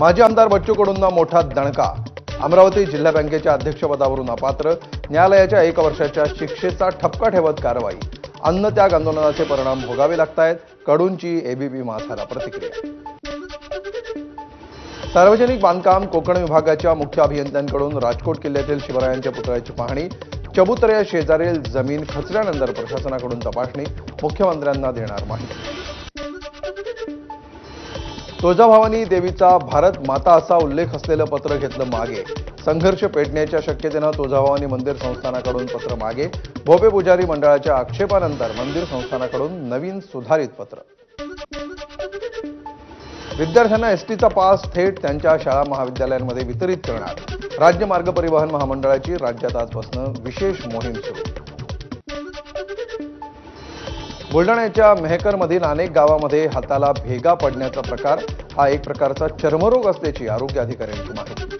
माजी आमदार बच्चू कडूंना मोठा दणका. अमरावती जिल्हा बँकेच्या अध्यक्षपदावरून अपात्र न्यायालयाच्या एक वर्षाच्या शिक्षेचा ठपका ठेवत कारवाई. अन्नत्याग आंदोलनाचे परिणाम भोगावे लागतायत कडूंची एबीपी महासाला प्रतिक्रिया. सार्वजनिक बांधकाम कोकण विभागाच्या मुख्य अभियंत्यांकडून राजकोट किल्ल्यातील शिवरायांच्या पुतळ्याची पाहणी चबुतऱ्या शेजारील जमीन खचल्यानंतर प्रशासनाकडून तपासणी मुख्यमंत्र्यांना देणार माहिती तुळजाभवानी देवीचा भारत माता असा उल्लेख असलेलं पत्र घेतलं मागे. संघर्ष पेटण्याच्या शक्यतेनं तुळजाभवानी मंदिर संस्थानाकडून पत्र मागे. भोपे पुजारी मंडळाच्या आक्षेपानंतर मंदिर संस्थानाकडून नवीन सुधारित पत्र. विद्यार्थ्यांना एसटीचा पास थेट त्यांच्या शाळा महाविद्यालयांमध्ये वितरित करणार. राज्य मार्ग परिवहन महामंडळाची राज्यात आजपासून विशेष मोहीम सुरू. बुलढाण्याच्या मेहकरमधील अनेक गावामध्ये हाताला भेगा पडण्याचा प्रकार हा एक प्रकारचा चर्मरोग असल्याची आरोग्य अधिकाऱ्यांची माहिती.